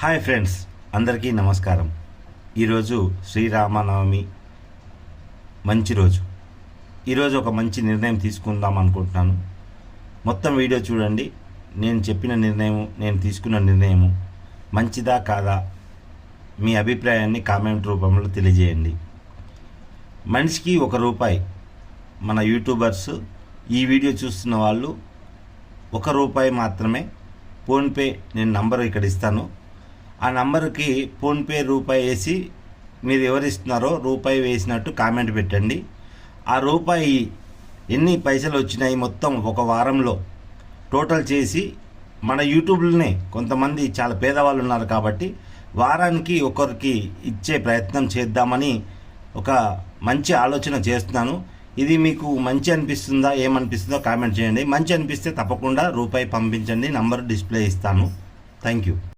Hi friends అందరికీ నమస్కారం. ఈరోజు శ్రీరామనవమి మంచి రోజు. ఈరోజు ఒక మంచి నిర్ణయం తీసుకుందాం అనుకుంటున్నాను. మొత్తం వీడియో చూడండి. నేను చెప్పిన నిర్ణయం నేను తీసుకున్న నిర్ణయము మంచిదా కాదా? మీ అభిప్రాయాన్ని కామెంట్ రూపంలో తెలియజేయండి. మనిషికి ఒక రూపాయి. మన యూట్యూబర్స్ ఈ వీడియో చూస్తున్న వాళ్ళు ఒక రూపాయి మాత్రమే ఫోన్పే నేను నంబర్ ఇక్కడ ఇస్తాను. ఆ నంబర్కి ఫోన్పే రూపాయి వేసి మీరు ఎవరిస్తున్నారో రూపాయి వేసినట్టు కామెంట్ పెట్టండి. ఆ రూపాయి ఎన్ని పైసలు వచ్చినాయి మొత్తం ఒక వారంలో టోటల్ చేసి మన యూట్యూబ్లోనే కొంతమంది చాలా పేదవాళ్ళు ఉన్నారు కాబట్టి వారానికి ఒకరికి ఇచ్చే ప్రయత్నం చేద్దామని ఒక మంచి ఆలోచన చేస్తున్నాను. ఇది మీకు మంచి అనిపిస్తుందా ఏమనిపిస్తుందో కామెంట్ చేయండి. మంచి అనిపిస్తే తప్పకుండా రూపాయి పంపించండి నంబర్ డిస్ప్లే ఇస్తాను. Thank you.